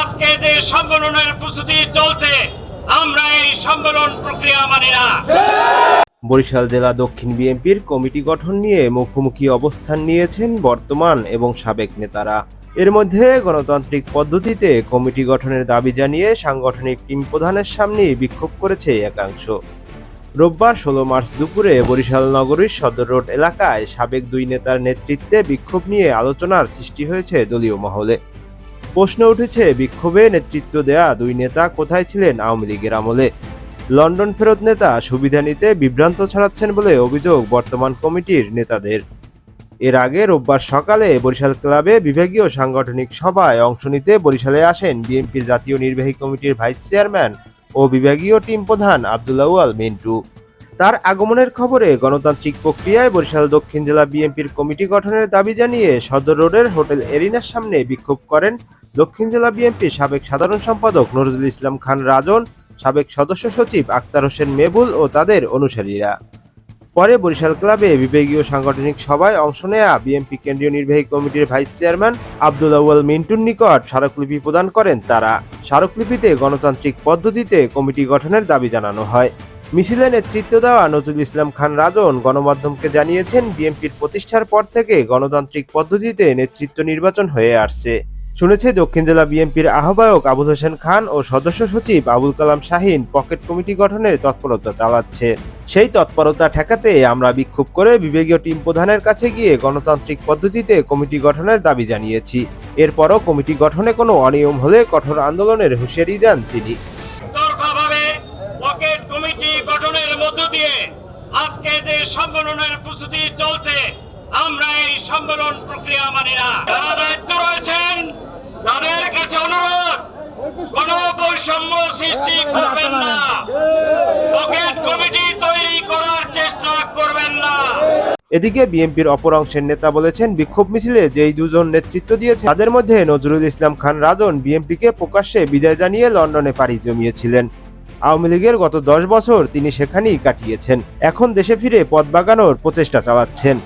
আজকে যে সম্মেলনের প্রস্তুতি চলছে, আমরা এই সম্মেলন প্রক্রিয়া মানি না। বরিশাল জেলা দক্ষিণ বিএনপির কমিটি গঠন নিয়ে মুখোমুখি অবস্থান নিয়েছেন বর্তমান এবং সাবেক নেতারা। এর মধ্যে গণতান্ত্রিক পদ্ধতিতে কমিটি গঠনের দাবি জানিয়ে সাংগঠনিক টিম প্রধানের সামনে বিক্ষোভ করেছে একাংশ। রোববার ষোলো মার্চ দুপুরে বরিশাল নগরীর সদর রোড এলাকায় সাবেক দুই নেতার নেতৃত্বে বিক্ষোভ নিয়ে আলোচনার সৃষ্টি হয়েছে দলীয় মহলে। প্রশ্ন উঠেছে বিক্ষোভে নেতৃত্ব দেয়া দুই নেতা কোথায় ছিলেন আওয়ামী লীগের আমলে? লন্ডন ফেরত নেতা সুবিধা নিতে বিভ্রান্ত ছড়াচ্ছেন বলে অভিযোগ বর্তমান কমিটির নেতাদের। এর আগে রোববার সকালে বরিশাল ক্লাবে বিভাগীয় সাংগঠনিক সভায় অংশ নিতে বরিশালে আসেন বিএনপির জাতীয় নির্বাহী কমিটির ভাইস চেয়ারম্যান ও বিভাগীয় টিম প্রধান আবদুল্লাউয়াল মিন্টু। তার আগমনের খবরে গণতান্ত্রিক প্রক্রিয়ায় বরিশাল দক্ষিণ জেলা বিএনপির কমিটি গঠনের দাবি জানিয়ে সদর রোডের হোটেল এরিনার সামনে বিক্ষোভ করেন দক্ষিণ জেলা বিএনপির সাবেক সাধারণ সম্পাদক নজরুল ইসলাম খান রাজন, সাবেক সদস্য সচিব আক্তার হোসেন মেবুল ও তাদের অনুসারীরা। পরে বরিশাল ক্লাবে বিভাগীয় সাংগঠনিক সভায় অংশ নেয়া বিএনপি কেন্দ্রীয় নির্বাহী কমিটির ভাইস চেয়ারম্যান আব্দুল আউয়াল মিন্টুর নিকট স্মারকলিপি প্রদান করেন তারা। স্মারকলিপিতে গণতান্ত্রিক পদ্ধতিতে কমিটি গঠনের দাবি জানানো হয়। মিছিলে নেতৃত্ব দেওয়া নজরুল ইসলাম খান রাজন গণমাধ্যমকে জানিয়েছেন, বিএনপির প্রতিষ্ঠার পর থেকে গণতান্ত্রিক পদ্ধতিতে নেতৃত্ব নির্বাচন হয়ে আসছে। শুনেছে দক্ষিণ জেলা বিএনপির আহ্বায়ক আবুল হোসেন খান ও সদস্য সচিব আবুল কালাম শাহিন পকেট কমিটি গঠনের তৎপরতা চালাচ্ছে। সেই তৎপরতা ঠেকাতে আমরা বিক্ষোভ করে বিভাগীয় টিম প্রধানের কাছে গিয়ে গণতান্ত্রিক পদ্ধতিতে কমিটি গঠনের দাবি জানিয়েছি। এরপরও কমিটি গঠনে কোনো অনিয়ম হলে কঠোর আন্দোলনের হুঁশিয়ারি দেন তিনি। আজকে যে সম্মেলনের প্রস্তুতি চলছে আমরা এই সম্মেলন প্রক্রিয়া মানি না। যারা দায়িত্ব রয়েছেন, তাদের কাছে অনুরোধ, কোন বৈষম্য সৃষ্টি করবেন না। পকেট কমিটি তৈরি করার চেষ্টা করবেন না। এদিকে বিএনপির অপর অংশের নেতা বলেছেন, বিক্ষোভ মিছিলে যেই দুজন নেতৃত্ব দিয়েছে তাদের মধ্যে নজরুল ইসলাম খান রাজন বিএনপিকে প্রকাশ্যে বিদায় জানিয়ে লন্ডনে পাড়ি জমিয়েছিলেন। আওয়ামী লীগের গত দশ বছর তিনি সেখানেই কাটিয়েছেন। এখন দেশে ফিরে পদ বাগানোর প্রচেষ্টা চালাচ্ছেন।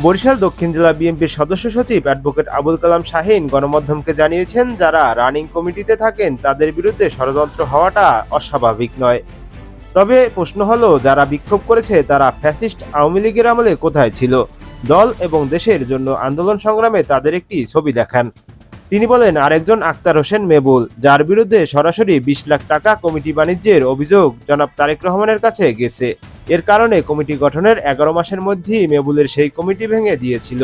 বরিশাল, দক্ষিণ জেলা বিএনপির সদস্য সচিব অ্যাডভোকেট আবুল কালাম শাহিন গণমাধ্যমকে জানিয়েছেন, যারা রানিং কমিটিতে থাকেন, তাদের বিরুদ্ধে ষড়যন্ত্র হওয়াটা অস্বাভাবিক নয়। তবে প্রশ্ন হলো, যারা বিক্ষোভ করেছে, তারা ফ্যাসিস্ট আওয়ামী লীগের আমলে কোথায় ছিল? দল এবং দেশের জন্য আন্দোলন সংগ্রামে তাদের একটি ছবি দেখান। তিনি বলেন, আরেকজন আক্তার হোসেন মেবুল, যার বিরুদ্ধে সরাসরি বিশ লাখ টাকা কমিটি বাণিজ্যের অভিযোগ জনাব তারেক রহমানের কাছে গেছে। এর কারণে কমিটি গঠনের এগারো মাসের মধ্যেই মেবুলের সেই কমিটি ভেঙে দিয়েছিল।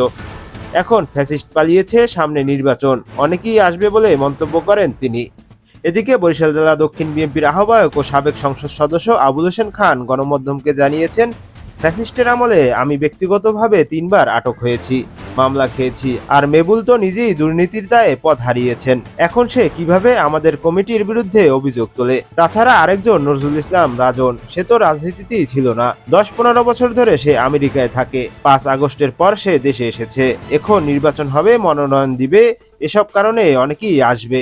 এখন ফ্যাসিস্ট পালিয়েছে সামনে নির্বাচন। অনেকেই আসবে বলে মন্তব্য করেন তিনি। এদিকে বরিশাল জেলা দক্ষিণ বিএনপির আহ্বায়ক ও সাবেক সংসদ সদস্য আবুল হোসেন খান গণমাধ্যমকে জানিয়েছেন, ফ্যাসিস্টের আমলে আমি ব্যক্তিগতভাবে তিনবার আটক হয়েছি। মামলা খেয়েছি। আর মেবুল তো নিজেই দুর্নীতির দায়ে পথ হারিয়েছেন। এখন সে কীভাবে আমাদের কমিটির বিরুদ্ধে অভিযোগ তোলে? তাছাড়া আরেকজন নজরুল ইসলাম রাজন, সে তো রাজনীতিতেই ছিল না। দশ পনেরো বছর ধরে সে আমেরিকায় থাকে। পাঁচ আগস্টের পর সে দেশে এসেছে। এখন নির্বাচন হবে, মনোনয়ন দিবে। এসব কারণে অনেকেই আসবে।